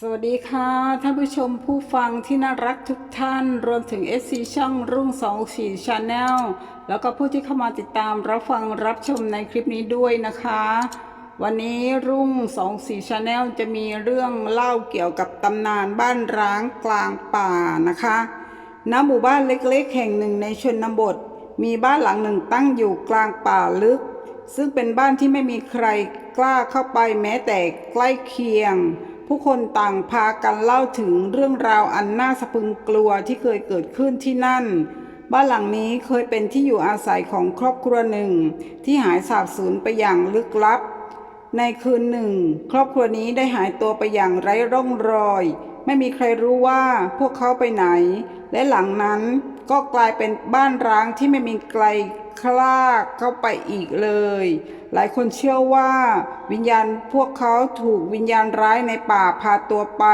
สวัสดีค่ะ ท่านผู้ชมผู้ฟังที่น่ารักทุกท่าน รวมถึง SC ช่องรุ่ง24 Channel แล้วก็ผู้ที่เข้ามาติดตามรับฟังรับชมในคลิปนี้ด้วยนะคะ วันนี้รุ่ง24 Channel จะมีเรื่องเล่าเกี่ยวกับตำนานบ้านร้างกลางป่านะคะณหมู่บ้านเล็กๆ แห่งหนึ่งในชนบท มีบ้านหลังหนึ่งตั้งอยู่กลางป่าลึก ซึ่งเป็นบ้านที่ไม่มีใครกล้าเข้าไปแม้แต่ใกล้เคียง ผู้คนต่างพากันเล่าถึงเรื่องราวอันน่าสะพึงกลัวที่เคยเกิดขึ้นที่นั่น บ้านหลังนี้เคยเป็นที่อยู่อาศัยของครอบครัวหนึ่ง ที่หายสาบสูญไปอย่างลึกลับ ในคืนหนึ่ง ครอบครัวนี้ได้หายตัวไปอย่างไร้ร่องรอย ไม่มีใครรู้ว่าพวกเขาไปไหน และหลังนั้นก็กลายเป็นบ้านร้างที่ไม่มีใคร คลากเข้าไปอีกเลย หลายคนเชื่อว่า วิญญาณพวกเขาถูกวิญญาณร้ายในป่าพาตัวไป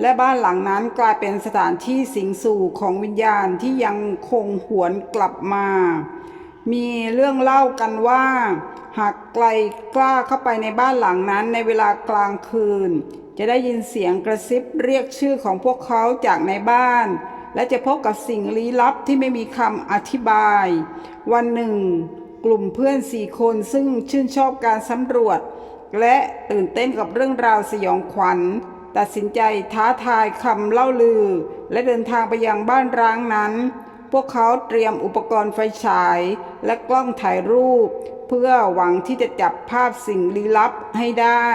และบ้านหลังนั้นกลายเป็นสถานที่สิงสู่ของวิญญาณที่ยังคงหวนกลับมา มีเรื่องเล่ากันว่า หากใครกล้าเข้าไปในบ้านหลังนั้นในเวลากลางคืน จะได้ยินเสียงกระซิบเรียกชื่อของพวกเขาจากในบ้าน และจะพบกับสิ่งลี้ลับที่ไม่มีคำอธิบาย วันหนึ่ง กลุ่มเพื่อนสี่คนซึ่งชื่นชอบการสำรวจ และตื่นเต้นกับเรื่องราวสยองขวัญ ตัดสินใจท้าทายคำเล่าลือ และเดินทางไปยังบ้านร้างนั้น พวกเขาเตรียมอุปกรณ์ไฟฉาย และกล้องถ่ายรูป เพื่อหวังที่จะจับภาพสิ่งลี้ลับให้ได้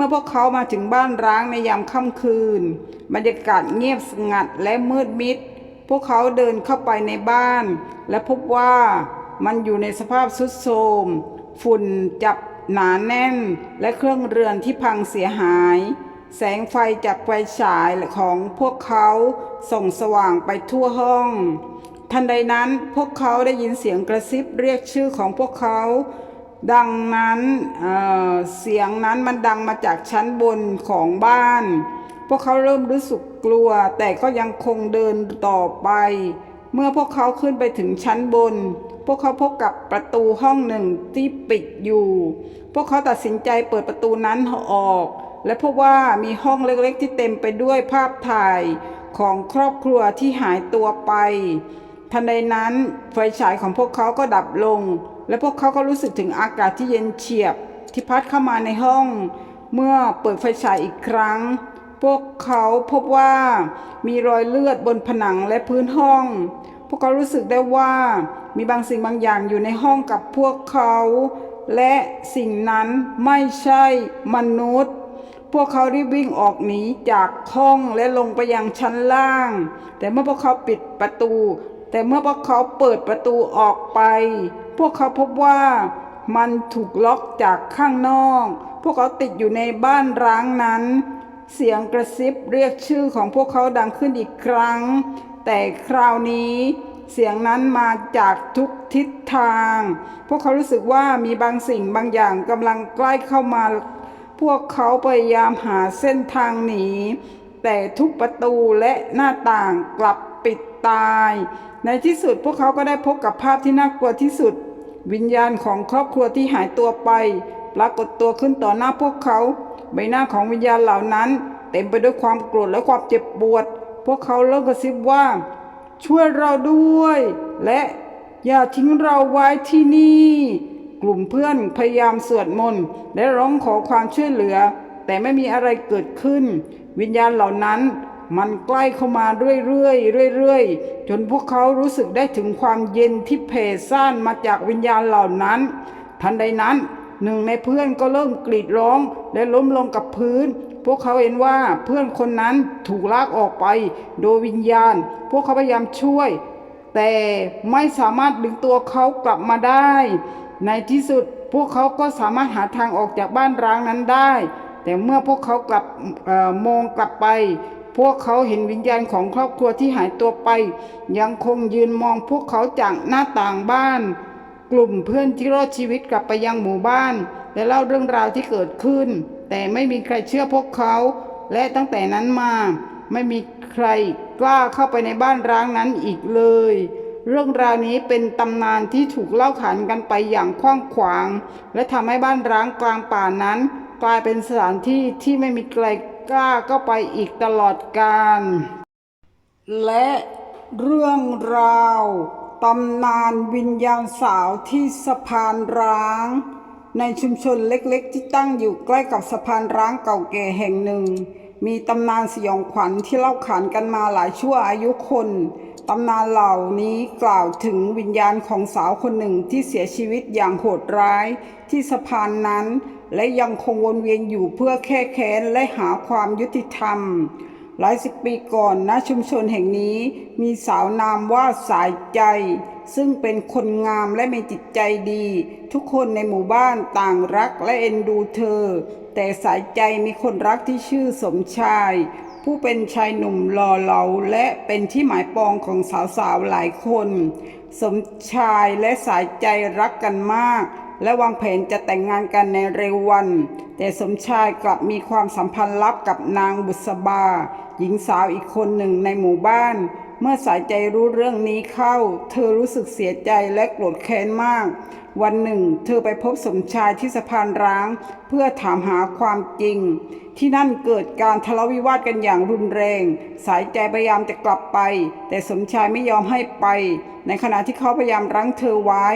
มื่อพวกเขามาถึงบ้านร้างในยามค่ำคืน บรรยากาศเงียบสงัดและมืดมิด พวกเขาเดินเข้าไปในบ้าน และพบว่ามันอยู่ในสภาพทรุดโทรมฝุ่นจับหนาแน่น และเครื่องเรือนที่พังเสียหาย แสงไฟจากไฟฉายของพวกเขาส่องสว่างไปทั่วห้อง ทันใดนั้นพวกเขาได้ยินเสียงกระซิบเรียกชื่อของพวกเขา ดังนั้นเเสียงนั้นมันดังมาจากชั้นบนของบ้าน พวกเขาเริ่มรู้สึกกลัว แต่ก็ยังคงเดินต่อไป เมื่อพวกเขาขึ้นไปถึงชั้นบน พวกเขาพบกับประตูห้องหนึ่งที่ปิดอยู่ พวกเขาตัดสินใจเปิดประตูนั้นออก และพบว่ามีห้องเล็กๆที่เต็มไปด้วยภาพถ่ายของครอบครัวที่หายตัวไปทันใดนั้นไฟฉายของพวกเขาก็ดับลง และพวกเขาก็รู้สึกถึงอากาศที่เย็นเฉียบที่พัดเข้ามาในห้อง เมื่อเปิดไฟฉายอีกครั้ง พวกเขาพบว่ามีรอยเลือดบนผนังและพื้นห้อง พวกเขารู้สึกได้ว่ามีบางสิ่งบางอย่างอยู่ในห้องกับพวกเขา และสิ่งนั้นไม่ใช่มนุษย์ พวกเขารีบวิ่งออกหนีจากห้องและลงไปยังชั้นล่าง แต่เมื่อพวกเขาปิดประตู แต่เมื่อพวกเขาเปิดประตูออกไป พวกเขาพบว่ามันถูกล็อกจากข้างนอก พวกเขาติดอยู่ในบ้านร้างนั้น เสียงกระซิบเรียกชื่อของพวกเขาดังขึ้นอีกครั้ง แต่คราวนี้เสียงนั้นมาจากทุกทิศทาง พวกเขารู้สึกว่ามีบางสิ่งบางอย่างกำลังใกล้เข้ามา พวกเขาพยายามหาเส้นทางหนี แต่ทุกประตูและหน้าต่างกลับปิดตาย ในที่สุดพวกเขาก็ได้พบกับภาพที่น่ากลัวที่สุด วิญญาณของครอบครัวที่หายตัวไป ปรากฏตัวขึ้นต่อหน้าพวกเขา ใบหน้าของวิญญาณเหล่านั้น เต็มไปด้วยความโกรธและความเจ็บปวด พวกเขาเริ่มกระซิบว่า ช่วยเราด้วย และอย่าทิ้งเราไว้ที่นี่ กลุ่มเพื่อนพยายามสวดมนต์และร้องขอความช่วยเหลือ แต่ไม่มีอะไรเกิดขึ้น วิญญาณเหล่านั้น มันใกล้เข้ามาเรื่อยๆเรื่อยๆ จนพวกเขารู้สึกได้ถึงความเย็นที่เผ่ซ่านมาจากวิญญาณเหล่านั้น ทันใดนั้นหนึ่งในเพื่อนก็เริ่มกรีดร้องและล้มลงกับพื้น พวกเขาเห็นว่าเพื่อนคนนั้นถูกลากออกไป โดยวิญญาณ พวกเขาพยายามช่วย แต่ไม่สามารถดึงตัวเขากลับมาได้ ในที่สุดพวกเขาก็สามารถหาทางออกจากบ้านร้างนั้นได้ แต่เมื่อพวกเขากลับออมองกลับไป พวกเขาเห็นวิญญาณของครอบครัวที่หายตัวไป ยังคงยืนมองพวกเขาจากหน้าต่างบ้าน กลุ่มเพื่อนที่รอดชีวิตกลับไปยังหมู่บ้าน และเล่าเรื่องราวที่เกิดขึ้น แต่ไม่มีใครเชื่อพวกเขา และตั้งแต่นั้นมา ไม่มีใครกล้าเข้าไปในบ้านร้างนั้นอีกเลย เรื่องราวนี้เป็นตำนานที่ถูกเล่าขานกันไปอย่างกว้างขวาง และทำให้บ้านร้างกลางป่านั้น กลายเป็นสถานที่ที่ไม่มีใคร กล้าก็ไปอีกตลอดกาลและเรื่องราวตำนานวิญญาณสาวที่สะพานร้าง ในชุมชนเล็กๆ ที่ตั้งอยู่ใกล้กับสะพานร้างเก่าแก่แห่งหนึ่ง มีตำนานสยองขวัญที่เล่าขานกันมาหลายชั่วอายุคนตำนานเหล่านี้กล่าวถึงวิญญาณของสาวคนหนึ่งที่เสียชีวิตอย่างโหดร้ายที่สะพานนั้น และยังคงวนเวียนอยู่เพื่อแค่แค้นและหาความยุติธรรม หลายสิบปีก่อนณชุมชนแห่งนี้มีสาวนามว่าสายใจ ซึ่งเป็นคนงามและมีจิตใจดี ทุกคนในหมู่บ้านต่างรักและเอ็นดูเธอ แต่สายใจมีคนรักที่ชื่อสมชาย ผู้เป็นชายหนุ่มหล่อเหลาและเป็นที่หมายปองของสาวๆหลายคน สมชายและสายใจรักกันมาก และวางแผนจะแต่งงานกันในเร็ววัน แต่สมชายกลับมีความสัมพันธ์ลับกับนางบุษบา หญิงสาวอีกคนหนึ่งในหมู่บ้าน เมื่อสายใจรู้เรื่องนี้เข้า เธอรู้สึกเสียใจและโกรธแค้นมาก วันหนึ่ง เธอไปพบสมชายที่สะพานร้าง เพื่อถามหาความจริง ที่นั่นเกิดการทะเลาะวิวาทกันอย่างรุนแรง สายใจพยายามจะกลับไป แต่สมชายไม่ยอมให้ไป ในขณะที่เขาพยายามรั้งเธอไว้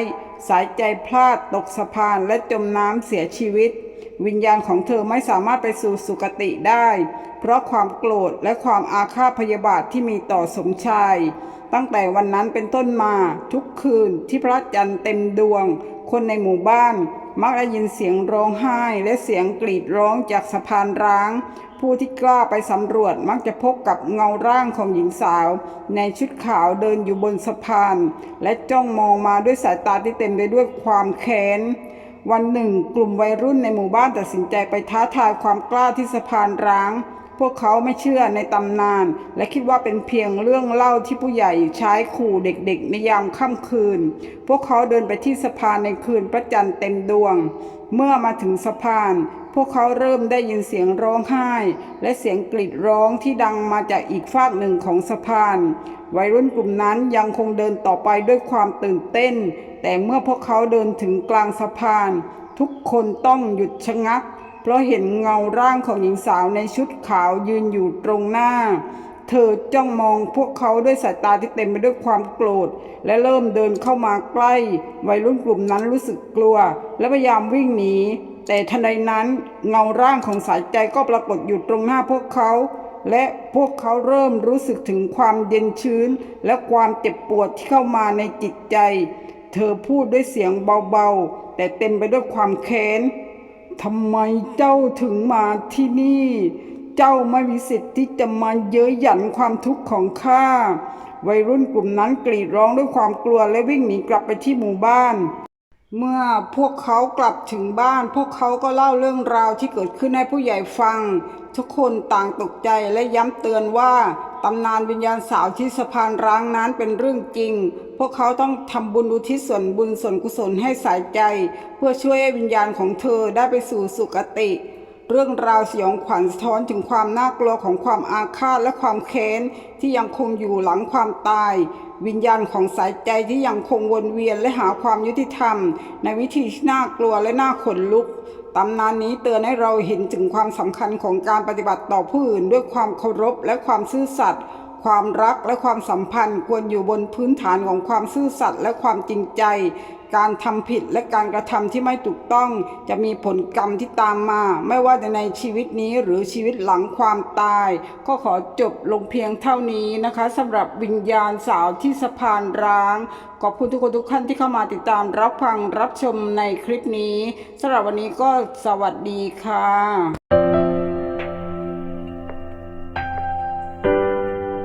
สายใจพลาดตกสะพานและจมน้ำเสียชีวิต วิญญาณของเธอไม่สามารถไปสู่สุคติได้ เพราะความโกรธและความอาฆาตพยาบาทที่มีต่อสมชาย ตั้งแต่วันนั้นเป็นต้นมาทุกคืนที่พระจันทร์เต็มดวง คนในหมู่บ้านมักได้ยินเสียงร้องไห้และเสียงกรีดร้องจากสะพานร้าง ผู้ที่กล้าไปสำรวจมักจะพบกับเงาร่างของหญิงสาว ในชุดขาวเดินอยู่บนสะพาน และจ้องมองมาด้วยสายตาที่เต็มไปด้วยความแค้น วันหนึ่ง กลุ่มวัยรุ่นในหมู่บ้านตัดสินใจไปท้าทายความกล้าที่สะพานร้าง พวกเขาไม่เชื่อในตำนาน และคิดว่าเป็นเพียงเรื่องเล่าที่ผู้ใหญ่ใช้ขู่เด็กๆในยามค่ำคืน พวกเขาเดินไปที่สะพานในคืนพระจันทร์เต็มดวง เมื่อมาถึงสะพาน พวกเขาเริ่มได้ยินเสียงร้องไห้ และเสียงกรีดร้องที่ดังมาจากอีกฝากหนึ่งของสะพาน วัยรุ่นกลุ่มนั้นยังคงเดินต่อไปด้วยความตื่นเต้น แต่เมื่อพวกเขาเดินถึงกลางสะพาน ทุกคนต้องหยุดชะงัก เพราะเห็นเงาร่างของหญิงสาวในชุดขาวยืนอยู่ตรงหน้า เธอจ้องมองพวกเขาด้วยสายตาที่เต็มไปด้วยความโกรธ และเริ่มเดินเข้ามาใกล้ วัยรุ่นกลุ่มนั้นรู้สึกกลัว และพยายามวิ่งหนี แต่ทันใดนั้นเงาร่างของสายใจก็ปรากฏอยู่ตรงหน้าพวกเขา และพวกเขาเริ่มรู้สึกถึงความเย็นชื้น และความเจ็บปวดที่เข้ามาในจิตใจ เธอพูดด้วยเสียงเบาๆ แต่เต็มไปด้วยความแค้นทำไมเจ้าถึงมาที่นี่ เจ้าไม่มีสิทธิ์ที่จะมาเย้ยหยันความทุกข์ของข้าวัยรุ่นกลุ่มนั้นกรีดร้องด้วยความกลัวและวิ่งหนีกลับไปที่หมู่บ้าน เมื่อพวกเขากลับถึงบ้าน พวกเขาก็เล่าเรื่องราวที่เกิดขึ้นให้ผู้ใหญ่ฟัง ทุกคนต่างตกใจและย้ำเตือนว่าตำนานวิญญาณสาวที่สะพานร้างนั้นเป็นเรื่องจริง พวกเขาต้องทำบุญอุทิศส่วนบุญส่วนกุศลให้สายใจ เพื่อช่วยให้วิญญาณของเธอได้ไปสู่สุคติ เรื่องราวสยองขวัญสะท้อนถึงความน่ากลัวของความอาฆาตและความแค้นที่ยังคงอยู่หลังความตาย วิญญาณของสายใจที่ยังคงวนเวียนและหาความยุติธรรม ในวิธีที่น่ากลัวและน่าขนลุกตำนานนี้เตือนให้เราเห็นถึงความสำคัญของการปฏิบัติต่อผู้อื่นด้วยความเคารพและความซื่อสัตย์ความรักและความสัมพันธ์ควรอยู่บนพื้นฐานของความซื่อสัตย์และความจริงใจ การทำผิดและการกระทำที่ไม่ถูกต้อง จะมีผลกรรมที่ตามมา ไม่ว่าจะในชีวิตนี้หรือชีวิตหลังความตาย ก็ขอจบลงเพียงเท่านี้นะคะสำหรับวิญญาณสาวที่สะพานร้าง ขอบคุณทุกคนทุกท่านที่เข้ามาติดตามรับฟังรับชมในคลิปนี้สำหรับวันนี้ก็สวัสดีค่ะ